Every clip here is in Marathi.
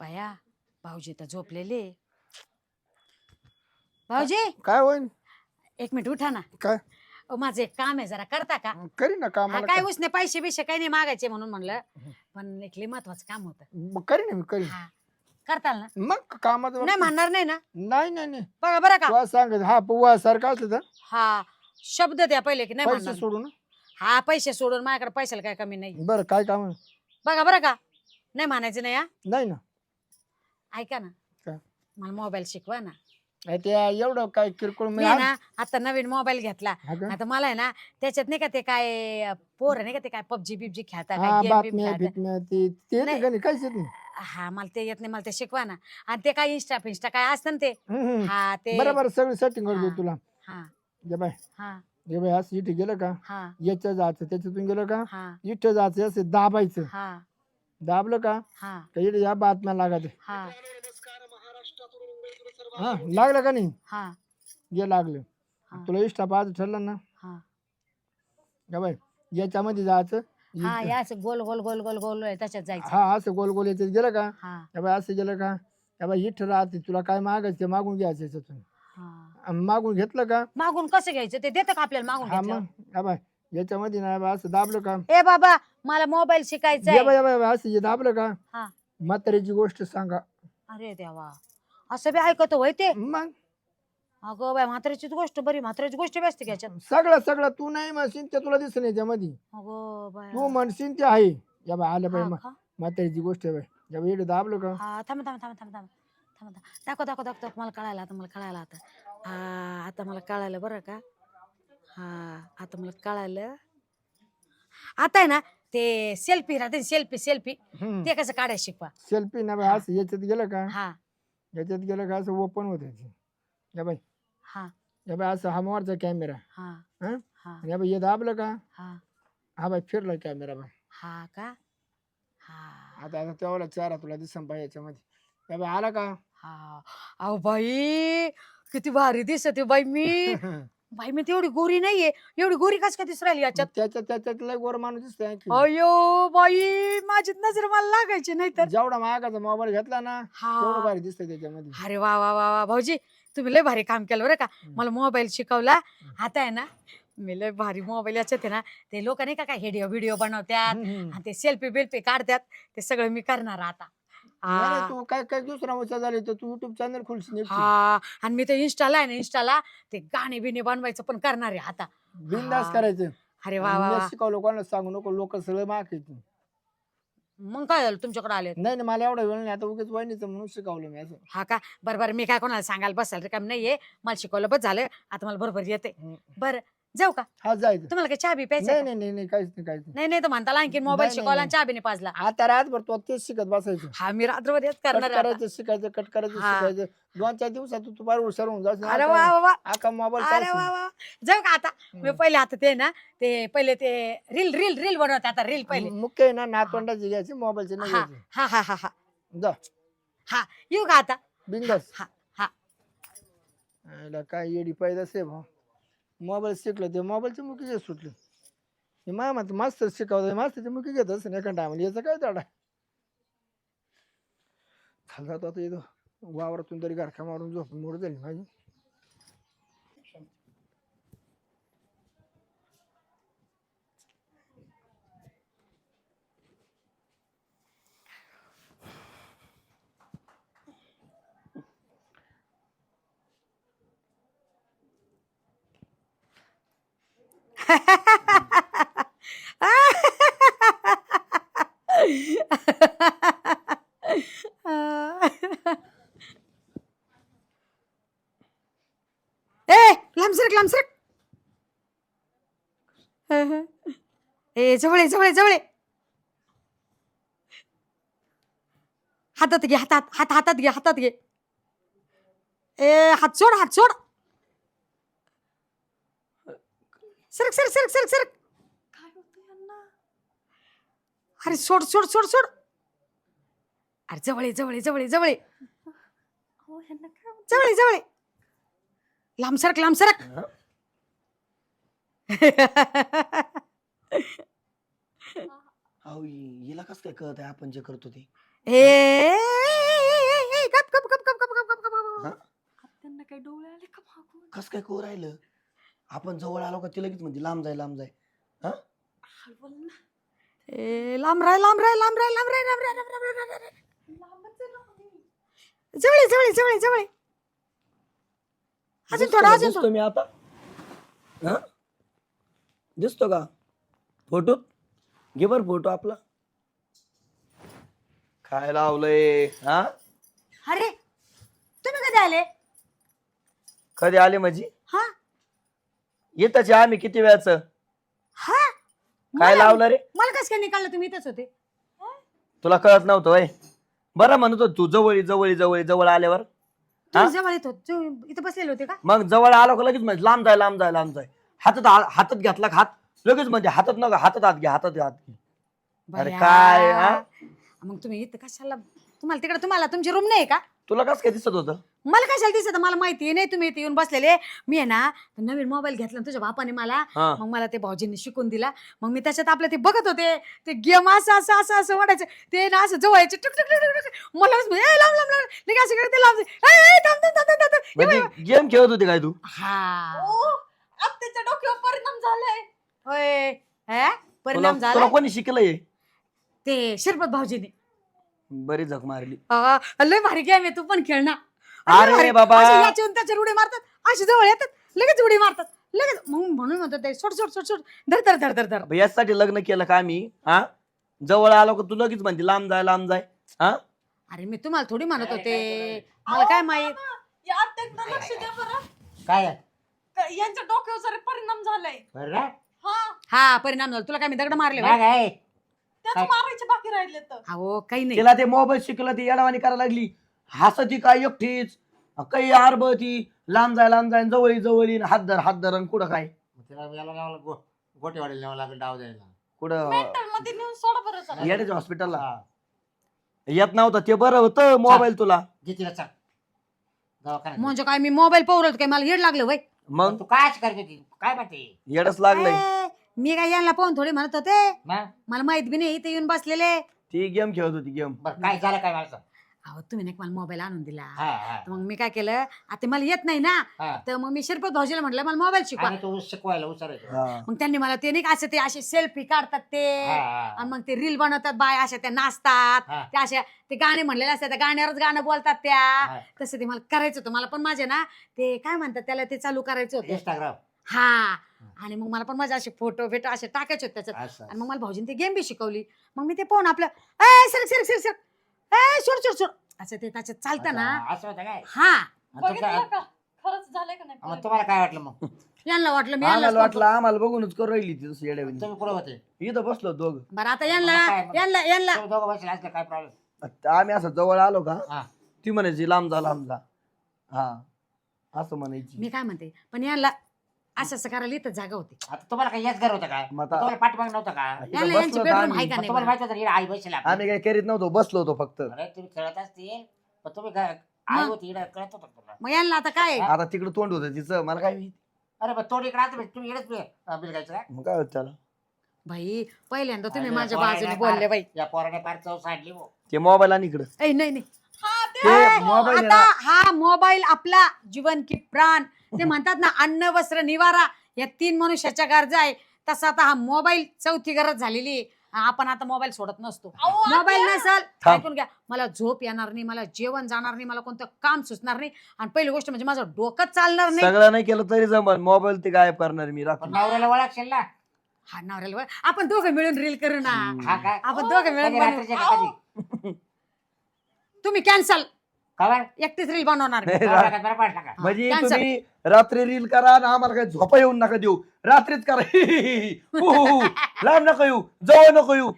बाया भाऊजी तर झोपलेले. भाऊजी! काय होईल एक मिनिट उठा ना. काय? अहो, माझं एक काम आहे जरा करता का? करी ना हा, कामाला काय काय. उसने पैसे बिशे काही नाही मागायचे म्हणून म्हणलं. पण एक लई महत्वाचं काम होतं. मग करी ना मी करी. हा. करताल ना? मग कामाचं नाही म्हणणार नाही ना? नाही नाही नाही. बघा बरं का. तुला सांग हा पुवा सारखा असलं तर? हा शब्द द्या पहिले की नाही पैसे म्हणणार. सोडून हा पैसे सोडून माझ्याकडे पैशाला काय कमी नाही. बरं काय काम आहे? बघा बरं का. नाही म्हणायचं नाही हा? नाही ना. ऐका ना? मला मोबाईल शिकवा ना. ते एवढं काय किरकोळ मी मी आहे आज- ना आता नवीन मोबाईल घेतला. हा का? आता मला आहे ना त्याच्यात नाही का ते काय पोर नाही का ते काय पबजी बिबजी खेळता हा काय गेम बिम बातम्या खेळता बितम्या ते नाही. का नाही? काहीच येत नाही? हा मला ते येत नाही मला ते शिकवा ना. आणि ते काय इंस्टा फिन्स्टा काय असतं ना ते? हम्म, हम्म. हा ते बरं बरं सगळं सेटिंग करतो हा. तुला. हा. जे बाय. हा. जे बाय असं इथे गेलं का? हा. याच्या जायचं त्याच्यातून गेलं का? हा. इथं जायचं असं दाबायचं. हा. दाबलं का? हा. का इथे या बातम्या लागत? हा. हा लागलं का नाही? हा. ये लागलं. तुला इष्टा पाहायचं ठरलं ना? हा. का बाय याच्यामध्ये जायचं हा या असं गोल गोल गोल गोल गोल आहे, त्याच्यात जायचं. हा असं गोल गोल याच्यात गेलं का? हा. बाय असं गेलं का? या बाय इथं राहते. तुला काय मागायचं ते मागून घ्यायचं याच्यातून. हा. आणि मागून घेतलं का? मागून कसं घ्यायचं? ते देतं का आपल्याला मागून हा मग बाय याच्यामध्ये ना बाय असं दाबलं का? ए बाबा मला मोबाईल शिकायचा ये आहे या या असं हे दाबलं का? हा. म्हातारीची गोष्ट सांगा. अरे देवा. असं बी ऐकतो होय ते? मग? अगं बाय म्हाताऱ्याचीच गोष्ट बरी म्हाताऱ्याची गोष्ट बी असते का याच्यात? सगळं सगळं. तू नाही म्हणशील ते तुला दिसत नाही त्यामध्ये. अगो बाय तू म्हणशील ते आहे. या बाय आलं हा बाय का? म्हातारीची गोष्ट आहे या इकडे दाबलं का? हा थांब थांब थांब थांब थांब. थांब थांब. दाखव दाखव दाखव दाखव. मला कळायला आता मला कळायला आता. हा आता मला कळायलं बरं का? हा आता मला कळायलं आता आहे ना ते सेल्फी राहते सेल्फी सेल्फी ते कसं काढायला शिकवा. सेल्फी ना बाय असं याच्यात गेलं का? हा. याच्यात गेलं का असं ओपन होत या बाय हा. या बाय असं हा मोरचा कॅमेरा हा. हा? हा. आणि या बाय हे दाबलं का? हा. हा बाय फिरला कॅमेरा बाय हा का? हा. आता आता तेवढा चेहरा तुला दिसन पाहिजे याच्यामध्ये. या बाय आला का? हा. अहो बाई किती भारी दिसते बाई मी. बाई मी तेवढी गोरी नाहीये. एवढी गोरी कस काय दिसू राहिली याच्यात? त्याच्यात त्याच्यात लय गोर माणूस दिसतोय आणखी. अयो बाई माझी नजर मला लागायची नाही तर जेवढा महागाचा मोबाईल घेतला ना तेवढं हा भारी दिसतंय त्याच्यामध्ये. अरे वा वा वा वा. भाऊजी तुम्ही लय भारी काम केलं बरं का. मला मोबाईल शिकवला. आता आहे ना मी लय भारी मोबाईल याच्यात आहे ना ते लोक नाही का काय व्हिडिओ व्हिडिओ हम्म, हम्म. आणि ते सेल्फी बिल्फी काढतात ते सगळं मी करणार आता. नाही, नाही, हा. तू काय काय दुसरा वचा झाली तर तू युट्यूब चॅनल खोलशील हा आणि मी ते इंस्टाला आहे ना इंस्टाला ते गाणे बिणे बनवायचं पण करणार आहे आता. बिंदास हा. करायचं. अरे वा वा मी वा. शिकवलं कोणाला सांगू नको लोक सगळं माग मग काय झालं? तुमच्याकडे आले नाही नाही मला एवढा वेळ नाही आता उगेच वहिनीचं म्हणून शिकवलं मी असं. हा का? बरं बरं मी काय कोणाला सांगायला बसाल रे काम नाहीये. मला शिकवलं बस झालं. आता मला बरोबर येते हम्म. बरं जाऊ का? हा जायचं तुम्हाला काय चहा बी प्यायचं नाही नाही नाही नाही काहीच नाही काहीच नाही. नाही नाही तर म्हणताला आणखी मोबाईल नाही, शिकवला आणि नाही. चहा बिने पाजला. आता रातभर तो तेच शिकत बसायचं. हा मी रात्रभर हेच कट करणार आहे आता. करायचं शिकायचं कट करायचं हा. शिकायचं. दोन चार दिवसात तू फार हुशार होऊन जाशील. अरे वा वा वा. आका मोबाईल अरे वा वा जाऊ का आता? मी पहिले आता ते ना ते पहिले ते रील रील रील बनवते आता रील पहिले. मुख्य आहे ना नातवंडाची घ्यायची मोबाईलची नाही हा घ्यायची. हा हा हा हा. जा. हा येऊ का आता? बिंदास. हा हा. काय येडी पाहिजे असे भाऊ. मोबाईल शिकलं ते मोबाईलचे मुखी घेत सुटले. हे मामा मास्तर शिकवतो मास्तरचे मुखी घेत असं एका टायमाला याचं काय दाडा खाल्ला जातो आता येतो वावरातून तरी गारखा मारून झोप मोड झाली माझी. ए लांब सरक लांब सरक ए जवळ ये, जवळ ये, जवळ ये. हातात घे हातात हात हातात घे सरक सरक सरक सरक सरक अरे सोड सोड सोड सोड अरे जवळ ये, जवळ ये, जवळ ये, जवळ ये, जवळ ये, जवळ ये. लांब सरक लांब सरक हिला कस काय कळत आहे आपण जे करतो ते हे ए, ए, ए, ए, गप गप गप गप त्यांना काय डोळे आले का कस काय कोर राहिलं आपण जवळ आलो का ती लगेच म्हणते लांब जाय लांब जाय. ए लांब राय लांब राय लांब राय लांब राय लांब राय लांब राय, लांब राय, लांब राय. जवळ ये, जवळ ये, जवळ ये, जवळ ये. अजून दिसतो थोडं का? अजून दिसतो मी आता? हा? दिसतो का? फोटो? घे बर फोटो आपला. काय लावलंय? हा. अरे तुम्ही कधी आले? कधी आले माझी? हा येताचे आम्ही किती वेळाच? हा? काय मला- लावलं रे? मला कसं काय निकाललं? तुम्ही इथंच होते. तुला कळत नव्हतं वय. बरं म्हणत होत तू जवळ जवळ जवळ जवळ आल्यावर. तुम्ही जवळ येत. होते तुम्ही इथं बसलेले होते का? मग जवळ आलो का लगेच म्हणजे लांब जाय लांब जाय लांब जाय. हातात हातात घेतला का हात? लगेच म्हणजे हातात नका हातात हात घ्या हातात हात घे अरे बया. काय, हा? मग तुम्ही इथं कशाला तुम्हाला तिकडे तुम्हाला तुमची रूम नाही का? तुला कस काय दिसत होतं? मला कशाला दिसत मला माहिती आहे नाही तुम्ही इथे येऊन बसलेले. मी आहे ना नवीन मोबाईल घेतला ना तुझ्या बापाने मला. हा. मग मला ते भाऊजींनी शिकून दिला. मग मी त्याच्यात आपलं ते बघत होते. ते गेम असं असं असं असं वाटायचं ते ना असं जवळचे टुक टुक टुक टुक टुक. मला असं म्हणजे, "ए, लांब लांब लांब. लगे असं करते लांब ए, ए, थांब थांब थांब थांब, थांब. हे म्हणजे. गेम खेळत होती काय तू? हा. त्याच्या डोक्यावर परिणाम झालाय. होय. हे? तुला परिणाम झाला कोणी शिकलंय? ते शिरपत भाऊजीने. बरी झक मारली. हा, लय भारी गेम आहे तू पण खेळ ना. अरे भारी. बाबा. अशी त्याच्यावर उडी मारतात अशी जवळ येतात लगेच उडी मारतात लगेच. म्हणून म्हणून म्हणतात ते सोड सोड सोड सोड धर धर धर धर धर. अब यासाठी लग्न केलं का आम्ही? हा? जवळ आलो का तू लगेच म्हणते लांब जाय लांब जाय. हा? अरे मी तुम्हाला थोडी म्हणत होते. मला काय माहीत? या आत्याकडे लक्ष द्या बरं. काय क- यांच्या डोक्यावर सारे परिणाम झालाय बरं. ना? हा. हा परिणाम झाला. तुला काय मी दगड मारले नाही, नाही. त्याच काय? मारायचे बाकी राहिले तर. अहो काही नाही. तिला ते मोबाईल शिकलं ती येडावानी करायला लागली. हसती काय एकटीच? काही आरब ती लांब जाय लांब जाय जवळ जवळ हात धर हात धर आणि कुठं काय? तिला याला न्यावं लागेल, गो- गोटेवाडीला न्यावं लागेल डाव द्यायला. कुठं? मेंटलमध्ये नेऊन सोडा बरं जरा. येण्याच्या हॉस्पिटलला हा. येत नव्हतं ते बरं होतं मोबाईल तुला. घे तिला चाल. दवाखान्यात म्हणजे काय मी मोबाईल पवरत काय मला येड लागलं वय. मग तू काय करते ती? काय येडच लागलंय. मी काय यांना पाहून थोडी म्हणत होते? मग? मला माहीत बी नाही इथे येऊन बसलेले. ती गेम खेळत होती गेम. बरं काय झालं काय मला सांग. अहो तुम्ही नाही का मला मोबाईल आणून दिला? हा हा. तर मग मी काय केलं आता मला येत नाही ना हा. तर मग मी शिरपत भाऊजीला म्हटलं मला मोबाईल शिकवा. आणि तू शिकवायला मग त्यांनी मला ते नाही का असं ते असे सेल्फी काढतात ते. आणि मग ते रील बनवतात बाय अशा त्या नाचतात. हा. त्या अशा ते गाणे म्हणलेले असतात त्या गाण्यावरच गाणं बोलतात त्या. हा. तसं ते मला करायचं होतं. मला पण माझे ना ते काय म्हणतात त्याला ते चालू करायचं होतं. इंस्टाग्राम हा. आणि मग मला पण माझे असे फोटो फेटो असे टाकायचे होते त्याच्यात. असं आणि मग मला भाऊजीने ते गेम बी शिकवली. मग मी ते पाहून आपलं ए सरक सरक सरक सरक. ए सोड सोड सोड. असं ते त्याच्यात चालतं ना. अच्छा, असं होतं काय? हा. आणि बघितलं तुमचं- का? खरंच झालंय का नाही मग परिणाम? तुम्हाला काय वाटलं मग? यांना वाटलं मी आम्हाला यांना वाटलं. आम्हाला बघूनच करू राहिली ती तसं येड्यावानी तुम्ही कुठं होते. इथं बसलो दोघ. बरं आता यांना मग काय मग? यांना यांना तुम्ही दोघं बसले असले काय प्रॉब्लेम आम्ही असं जवळ आलो का? हा. ती म्हणायची लांब जा लांब जा. हा. असं म्हणायची. मी काय म्हणते पण यांना असं असं करायला इथं जागा होती. आता तुम्हाला काय हेच घर होतं काय मग आता- तुम्हाला पाठीमाग नव्हतं का? इथं बसलो यांची आम्ही. का मग नाही तुम्हाला? माहीत होतं आई बसेल. आम्ही काही करीत नव्हतो बसलो होतो फक्त. अरे तुम्ही खेळत असतील. पण तुम्ही काय आई मग? होती इकडे कळत होतं तुला मग यांना आता काय? आता तिकडे तोंड होतं तिचं मला काय माहिती. अरे पण तोड इकडे आता तुम्ही इकडेच बिल बिल घ्यायचं काय मग काय होत त्याला? भाई पहिल्यांदा तुम्ही अरे माझ्या पोराने बाजूने बोलले बाई. या पोराने फार चव सांडली हो. ते मोबाईल आणि इकडं. ऐ नाही नाही. हा ते ए, मोबाईल आहे आता ना, हा मोबाईल आपला जीवन की प्राण. ते म्हणतात ना अन्न वस्त्र निवारा या तीन मनुष्याच्या गरजा आहे. तसा आता हा मोबाईल चौथी गरज झालेली आहे. आपण आता मोबाईल सोडत नसतो. अहो, मोबाईल. नसल थांब. ऐकून घ्या. मला झोप येणार नाही मला जेवण जाणार नाही मला कोणतं काम सुचणार नाही. आणि पहिली गोष्ट म्हणजे माझं डोकं चालणार नाही. सगळं नाही केलं तरी जमल. मोबाईल ते गायब करणार मी पण रात्री नवऱ्याला ओळखशील ना? हा नवऱ्याला आपण दोघं मिळून रील करू ना. हा काय आपण दोघं मिळून कधी बनवू. रात्रीचे का कधी तुम्ही कॅन्सल का बरं? एकटीच रील बनवणार मी. नाही, नवरा रा- काय बरं पडला का म्हणजे cancel. तुम्ही रात्री रील करा आणि आम्हाला काही झोपा येऊन नका देऊ रात्रीच करा हि, हि, हि, हि. हु, हु, हु. लांब नको येऊ जवळ नको येऊ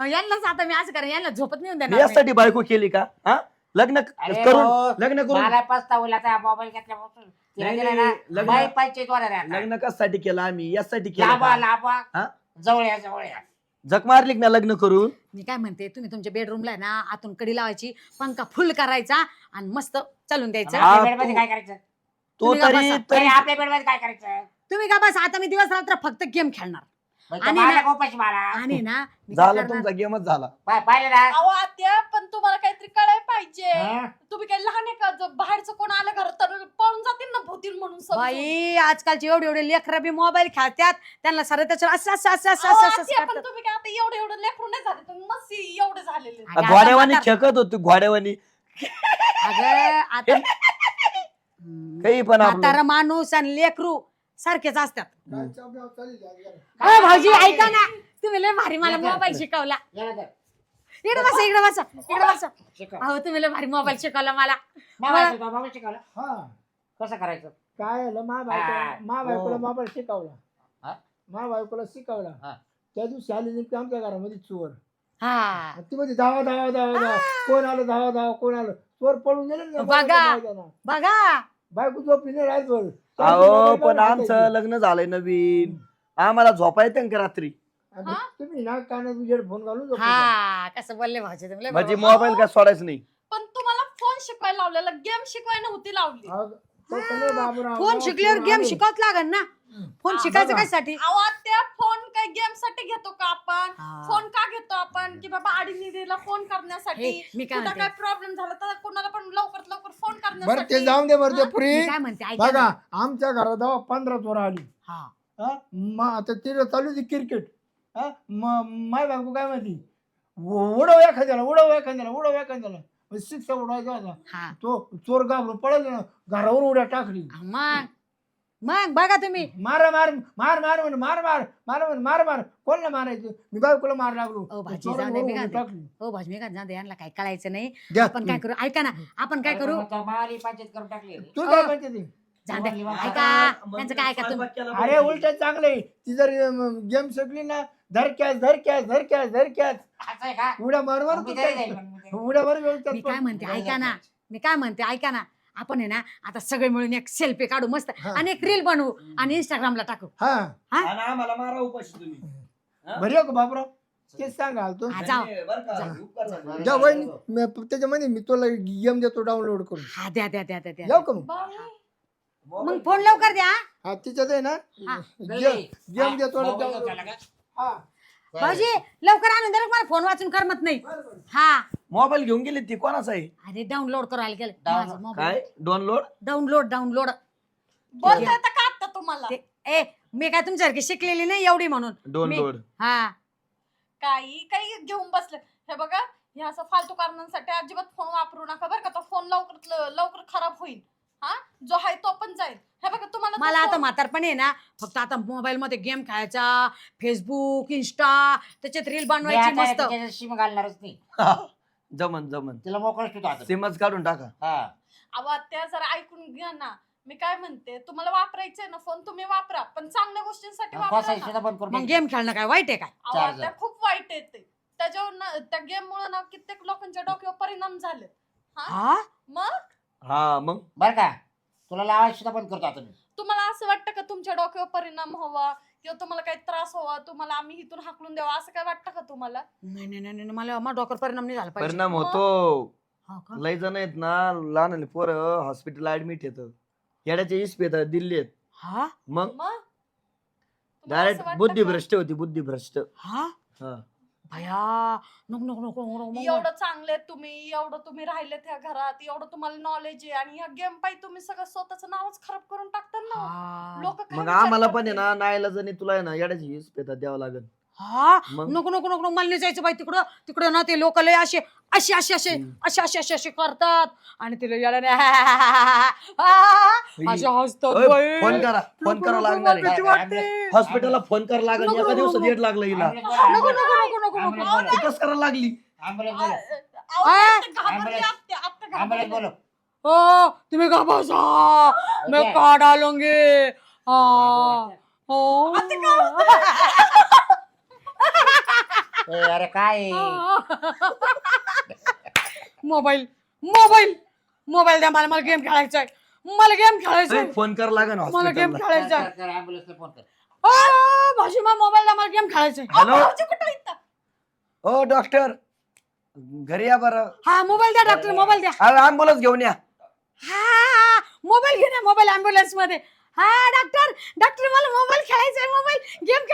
यांनाच आता मी असं करेन यांना झोपत नाही येऊन देणार मी. यासाठी बायको केली का हा लग्न अरे करून हो, लग्न करून मला पस्ताव होईल आता मोबाईल घेतल्यापासून तिला नाही, दिला नाही, ना लग्न- बाई पंचायत वाला रे आता. लग्न कशासाठी केलं आम्ही यासाठी केलं लांबा का? लांबा हा? जवळ या जवळ या झक मारली का नाही लग्न करून? मी काय म्हणते तुम्ही तुमच्या बेडरूमला आहे ना आतून कडी लावायची पंखा फुल करायचा आणि मस्त चालून द्यायचा. आपल्या बेडमध्ये तू- काय करायचं? तो तुम्ही का तरी बसा? तरी अरे, आपल्या बेडमध्ये काय करायचं? तुम्ही का बस? आता मी दिवस रात्र फक्त गेम खेळणार. मग आणि मारला ना- का उपाशी मला आणि ना मी काय झाला करणार? तुमचा गेमच झाला. पाय- पाहिलं ना? अहो आत्या पण तुम्हाला काहीतरी कळायला पाहिजे. हा? तुम्ही काही लहान आहे का? जर बाहेरचं कोण आलं घरात तर भोतील म्हणून समजून. बाई आजकालचे एवढे एवढे लेकरं बी मोबाईल खेळतात त्यांना सर त्याच्यावर असं असं असं असं असं असं आत्या, पण करतात. तुम्ही काय आता एवढे एवढे लेकरू नाही झाले तुम्ही मस्त एवढे झालेले अगं, आता घोड्यावानी म्हातार- खेकत होती घोड्यावानी अगं आता हम्म. काही पण आपलं म्हातारा माणूस आणि लेकरू सारखेच असतात काय चालेल जरा. भाऊजी ऐका ना तुम्ही लय भारी मला मोबाईल शिकवला. इकडे बसा इकडे बसा इकडे बसा शिकव. अहो तुम्ही लय भारी मोबाईल शिकवला मला शिकव, शिकवला हा कसं करायचं? काय झालं? मा हा. बायकोला मा बायकोला हो. मोबाईल शिकवला. हा? मा बायकोला शिकवला. हा. त्या दिवशी आली नेमकी आमच्या घरामध्ये चोर. हा. आणि ती मध्ये धावा धावा धावा धावा. कोण आलं? धावा धावा. कोण आलं? चोर पळून गेले ना बघा. बायको झोपली नाही रातभर अहो पण आमचं लग्न झालंय नवीन. आम्हाला झोपा येते का रात्री? आणि तुम्ही ना कानात उजेड फोन घालून. हा कसं बोलले भाऊजी तुम्ही? लय म्हणजे बरोबर. मोबाईल काय सोडायचं नाही. पण तुम्हाला फोन शिकवायला लावलेला गेम शिकवायला नव्हती लावली. अहो, फोन शिकल्यावर गेम. शिकवत लागल ना. फोन शिकायचं अहो आत्या फोन काय गेमसाठी घेतो का आपण. फोन का घेतो आपण? की बाबा आडीनिडीला फोन करण्यासाठी? हे, मी काय कुठं म्हणते? काय प्रॉब्लेम झाला तर कोणाला पण लवकरात लवकर फोन बरं ते करण्यासाठी जाऊन दे बरं ते मी पुरी काय म्हणते? ऐका बघा ना. आमच्या घरात जेव्हा पंधरा चोर आली. हा. हा? मग आता तिला चालू होती क्रिकेट हा? म- माय बायको काय म्हणती? उ- उडव एखाद्याला उडव एखाद्याला उडव एखाद्याला. मग शिक्षा उडवायचा होता हा. तो चोर घाबरून पळत ना घरावर उड्या टाकली. मग. मग बघा तुम्ही. मारा मार मार मार म्हणे मार मार मार म्हणे मार मार. कोणला मारायचं? मी बायकोला मार लागलो. भाजी जाऊ दे, मी टाकली. हो भाजी मी जाऊ दे, यांना काय कळायचं नाही. द्या. आपण काय करू? ऐका ना. आपण काय करू? मारी पंचायत करून टाकली. तू काय. म्हणते ते? जाऊ दे. मोबाईल ऐका त्यांचं काय ऐका तुम्ही? अरे उलट चांगले ती जर गेम शिकली ना धर कॅच धर कॅच धर कॅच धर उड्या मी जाईल, तरी- उड्या मी काय म्हणते ऐका ना. मी काय म्हणते ऐका ना. आपण आहे ना आता सगळे मिळून एक सेल्फी काढू मस्त हा. आणि एक रील बनवू आणि इंस्टाग्रामला टाकू. हा. आणि आम्हाला मारा उपाशी तुम्ही. बरी आहे का बाबराव तेच सांगा तो हा, जाऊ. नाही, बरं का? उपकार झाले. जा वहिनी मी- त्याच्यामध्ये मी तुला गेम देतो डाउनलोड करून. हा द्या द्या द्या द्या द्या. जाऊ का मग? बाई, मग फोन लवकर द्या. हा तिच्यात आहे ना? हा. गेम गेम देतो ना मोबाईल download. घेतला का? हा. भाऊजी लवकर आणून द्या रे, मला फोन वाचून करमत नाही. हा. मोबाईल घेऊन गेली ती कोणाचा आहे? अरे डाउनलोड करायला गेलं. Download. माझा मोबाईल काय? डाउनलोड डाउनलोड डाउनलोड बोलता येतं का आता तुम्हाला? ते ए मी काय तुमच्यासारखी शिकलेली नाही एवढी म्हणून. डाउनलोड हा. काही काही घेऊन बसले हे बघा हे असं फालतू कारणांसाठी अजिबात फोन वापरू नका बरं का. तो फोन लवकर लवकर खराब होईल. हा? जो आहे तो पण जाईल. हे बघा तुम्हाला तो मला आता phone- म्हातारपण आहे ना फक्त आता मोबाईल मध्ये गेम खेळायचा फेसबुक इंस्टा त्याच्यात रील मी बनवायची आता मस्त. त्याच्यात शिम घालणारच नाही. जमन जमन. तिला मोकळच ठेवतो आता. सिमच काढून टाका. हा. अहो त्या जरा ऐकून घ्या ना. मी काय म्हणते तुम्हाला वापरायचंय ना फोन तुम्ही वापरा. पण चांगल्या गोष्टींसाठी वापरा कोसाई ना. सुद्धा बंद करून मग टाक. गेम खेळणं काय? वाईट आहे काय? अहो, खूप वाईट येते त्याच्यावर ना त्या गेम मुळे ना कित्येक लोकांच्या डोक्यावर परिणाम झाले. हा? मग? हा मग? बरं का. तुला लावायला सुद्धा बंद करतो आता मी. तुम्हाला असं वाटतं का तुमच्या डोक्यावर परिणाम व्हावा? किंवा तुम्हाला काही त्रास व्हावा? तुम्हाला आम्ही इथून हाकलून द्यावा? असं काय वाटतं का तुम्हाला? नाही नाही नाही नाही, मला माझ्या डोक्यावर परिणाम नाही झाला पाहिजे. परिणाम होतो. हा का? लय जण आहेत ना लहान पोरं हॉस्पिटल ऍडमिट येत. येड्याचे इस्प येतात दिल्ली आहेत. हा? मग? मग? तुम्हाला असं डायरेक्ट वाटतं बुद्धिभ्रष्ट होती बुद्धिभ्रष्ट. हा? हा. भया नको नको नको नको, का? नको. एवढं चांगले आहेत तुम्ही एवढं तुम्ही राहिले त्या घरात एवढं तुम्हाला नॉलेज आहे आणि ह्या गेम पायी तुम्ही सगळं स्वतःचं नावच खराब करून टाकता ना. हा. लोक मग आम्हाला पण आहे ना नायला जणी तुला आहे ना येड्याची द्यावं लागेल. हा? मग? नको नको नको नको, मला नाही जायचं बाई तिकडं. तिकडं ना ते लोक लय असे असे असे असे. असे असे असे असे करतात. आणि तिला असे हसतात ओय, बाई. फोन करा फोन नको, लागणार मला आहे भीती वाटते. हॉस्पिटलला फोन करावं लागेल. नको, एका नको, दिवसात नको. लागलं हिला. नको नको नको नको नको करायला लागली. बोला. हो तुम्ही का बसा मैं Okay. काढा लूंगी हाँ. हो. अरे काय? Mobile mobile. मोबाईल द्या मला मला गेम खेळायचा आहे मला गेम खेळायचा आहे फोन करावं लागेल मला गेम खेळायचा आहे कर, कर, ambulance ला फोन कर. आ, भाशी मला मोबाईल द्या मला गेम खेळायचा आहे भाऊजी कुठं आहेत? हो डॉक्टर घरी या बरं. हा मोबाईल द्या डॉक्टर मोबाईल द्या. अरे घेऊन या. हा मोबाईल घे ना मोबाईल अँब्युलन्समध्ये. हा डॉक्टर डॉक्टर मला मोबाईल खेळायचा मोबाईल गेम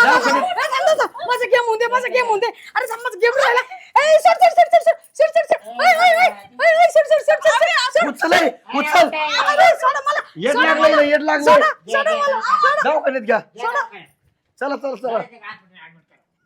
झालं, झालं, खेळायचा गेम होऊन दे माझा गेम होऊन दे. अरे समज गेम राहिला. ए सोड सोड सोड सोड सोड सोड सोड ओय ओय ओय ओय ओय सोड सोड मला. येड चला चला चला.